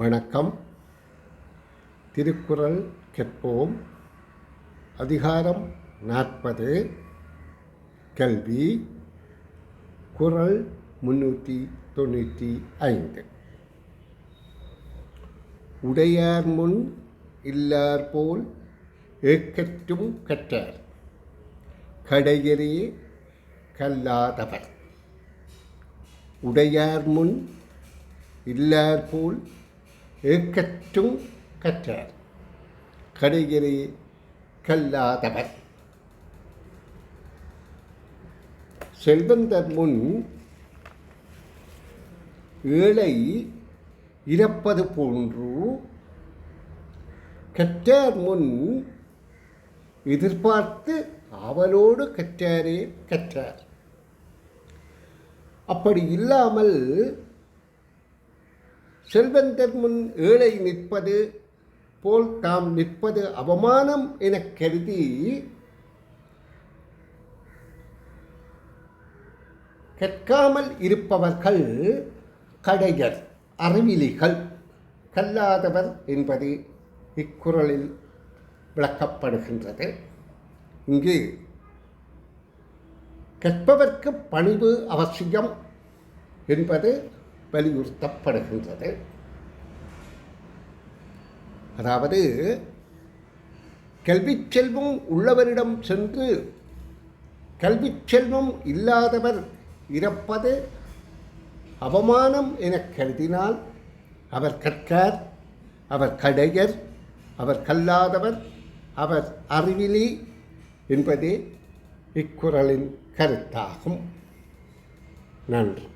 வணக்கம். திருக்குறள் கேட்போம். அதிகாரம் நாற்பது. கல்வி குரல் முன்னூற்றி தொண்ணூற்றி ஐந்து. உடையார் முன் இல்லார் போல் ஏக்கற்றும் கற்றார். கடையரே கல்லாதவர். உடையார் முன் இல்லார் போல் ஏக்கற்றும் கற்றார். கடையரே கல்லாதவர். செல்வந்தர் முன் ஏழை இறப்பது போன்று கற்றார் முன் எதிர்பார்த்து அவளோடு கற்றாரே கற்றார். அப்படி இல்லாமல் செல்வந்தர் முன் ஏழை நிற்பது போல் தாம் நிற்பது அவமானம் எனக் கருதி கற்காமல் இருப்பவர்கள் கடையர் அறிவிலிகள். கல்லாதவர் என்பது இக்குறளில் விளக்கப்படுகின்றது. இங்கு கற்பவர்க்கு பணிவு அவசியம் என்பது வலியுறுத்தப்படுகின்றது. அதாவது கல்விச் செல்வம் உள்ளவரிடம் சென்று கல்விச் செல்வம் இல்லாதவர் இறப்பது அவமானம் எனக் கருதினால் அவர் கற்கார் அவர் கடையர் அவர் கல்லாதவர் அவர் அறிவிலி என்பதே இக்குறளின் கருத்தாகும். நன்றி.